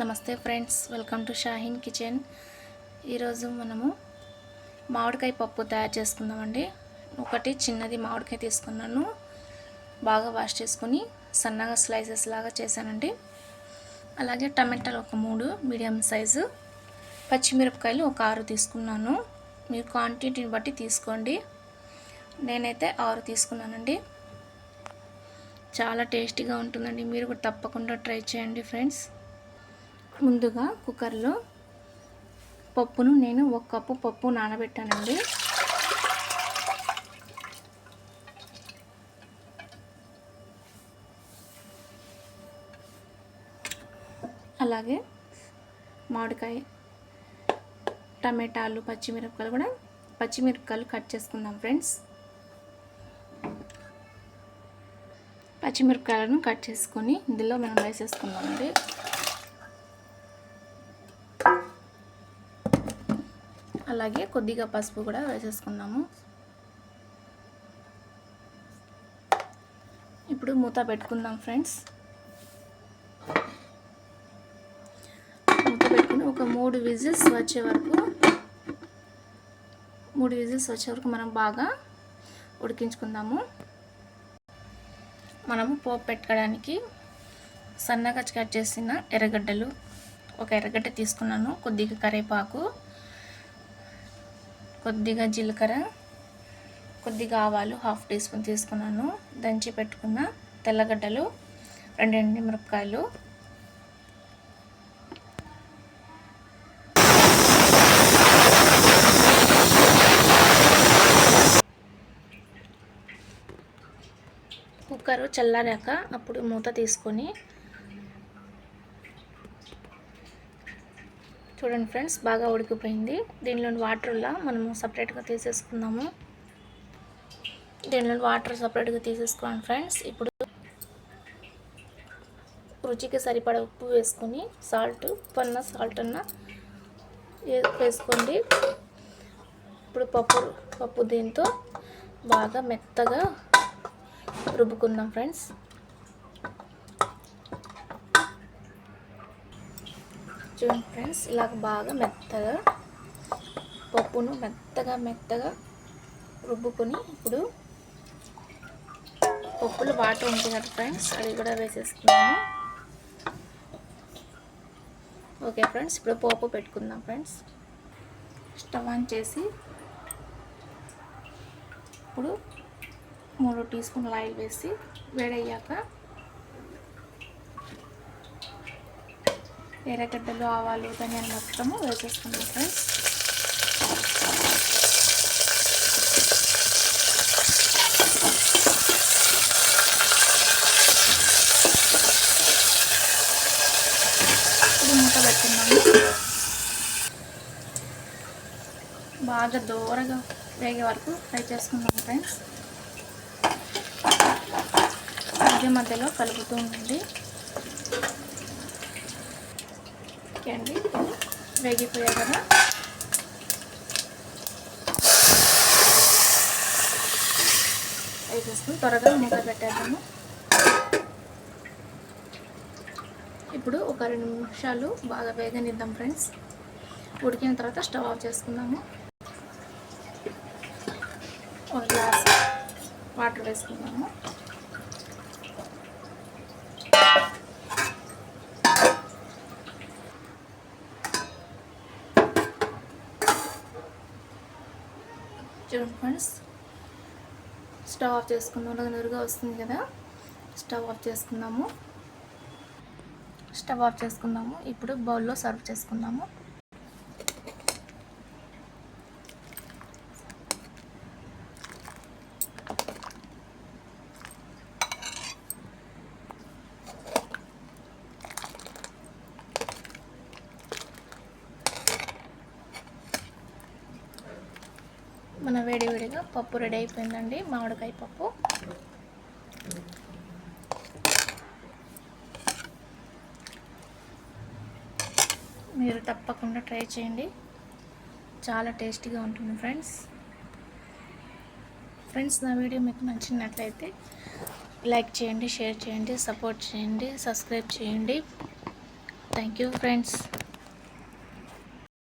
నమస్తే friends welcome to Shaheen kitchen. ఈరోజు మనము మామిడికాయ పప్పు తయారు చేసుకుందామండి. ఒకటి చిన్నది మామిడికాయ తీసుకున్నాను. బాగా వాష్ చేసుకుని సన్నగా స్లైసెస్ లాగా చేశానండి. అలాగే టమాటాలు ఒక మూడు మీడియం సైజు. పచ్చిమిరపకాయలు ఒక ఆరు తీసుకున్నాను. మీరు క్వాంటిటీని బట్టి తీసుకోండి. నేనైతే ఆరు తీసుకున్నానండి. చాలా టేస్టీగా ఉంటుందండి. మీరు కూడా తప్పకుండా ట్రై చేయండి ఫ్రెండ్స్. ముందుగా కుక్కర్లో పప్పును నేను ఒక కప్పు పప్పు నానబెట్టానండి. అలాగే మామిడికాయ టమాటాలు పచ్చిమిరపకాయలు కూడా పచ్చిమిరపకాయలు కట్ చేసుకుందాం ఫ్రెండ్స్. పచ్చిమిరపకాయలను కట్ చేసుకొని ఇందులో మనం వేసేసుకుందామండి అలాగే కొద్దిగా పసుపు కూడా వేసేసుకుందాము. ఇప్పుడు మూత పెట్టుకుందాం ఫ్రెండ్స్. మూత పెట్టుకుని ఒక మూడు విజిల్స్ వచ్చే వరకు మూడు విజిల్స్ వచ్చే వరకు మనం బాగా ఉడికించుకుందాము. మనము పోపు పెట్టుకోవడానికి సన్నగా కట్ చేసిన ఎర్రగడ్డలు ఒక ఎర్రగడ్డ తీసుకున్నాను కొద్దిగా కరివేపాకు కొద్దిగా జీలకర్ర కొద్దిగా ఆవాలు హాఫ్ టీ స్పూన్ తీసుకున్నాను. దంచి పెట్టుకున్న తెల్లగడ్డలు రెండు మిరపకాయలు కుక్కర్ చల్లారాక అప్పుడు మూత తీసుకొని చూడండి ఫ్రెండ్స్ బాగా ఉడికిపోయింది. దీనిలోని వాటర్లా మనము సపరేట్గా తీసేసుకుందాము. దీనిలోని వాటర్ సపరేట్గా తీసేసుకోండి ఫ్రెండ్స్. ఇప్పుడు రుచికి సరిపడ ఉప్పు వేసుకొని సాల్ట్ పన్న సాల్ట్ అన్న వేసుకోండి. ఇప్పుడు పప్పు పప్పు దీంతో బాగా మెత్తగా రుబ్బుకుందాం ఫ్రెండ్స్. చూడండి ఫ్రెండ్స్ ఇలాగ బాగా మెత్తగా పప్పును మెత్తగా మెత్తగా రుబ్బుకొని ఇప్పుడు పప్పులు వాటర్ ఉంటుంది కదా ఫ్రెండ్స్ అది కూడా వేసేసుకున్నాము ఓకే ఫ్రెండ్స్ ఇప్పుడు పోపు పెట్టుకుందాం ఫ్రెండ్స్. స్టవ్ ఆన్ చేసి ఇప్పుడు మూడు టీ స్పూన్ల ఆయిల్ వేసి వేడయ్యాక ఎర్రగడ్డలు ఆవాలు ధనియాలు మొత్తము వేసేసుకున్నాం ఫ్రెండ్స్. ఇప్పుడు మూత బాగా దూరగా వేగే వరకు ఫ్రై చేసుకుందాం ఫ్రెండ్స్. మధ్య మధ్యలో కలుపుతూ ఉండండి. ఓకే అండి. వేగిపోయాయి కదా. వేసేసుకుని త్వరగా మూత పెట్టేద్దాము. ఇప్పుడు ఒక రెండు నిమిషాలు బాగా వేగనిద్దాం ఫ్రెండ్స్. ఉడికిన తర్వాత స్టవ్ ఆఫ్ చేసుకుందాము. ఒక గ్లాస్ వాటర్ వేసుకుందాము. చూడండి ఫ్రెండ్స్. స్టవ్ ఆఫ్ చేసుకుందాం. నూరుగా వస్తుంది కదా. స్టవ్ ఆఫ్ చేసుకుందాము. స్టవ్ ఆఫ్ చేసుకుందాము. ఇప్పుడు బౌల్లో సర్వ్ చేసుకుందాము. మన వేడివేడిగా పప్పు రెడీ అయిపోయిందండి మామిడికాయ పప్పు. మీరు తప్పకుండా ట్రై చేయండి. చాలా టేస్టీగా ఉంటుంది ఫ్రెండ్స్. ఫ్రెండ్స్ నా వీడియో మీకు నచ్చినట్లయితే లైక్ చేయండి షేర్ చేయండి సపోర్ట్ చేయండి సబ్స్క్రైబ్ చేయండి. Thank you friends.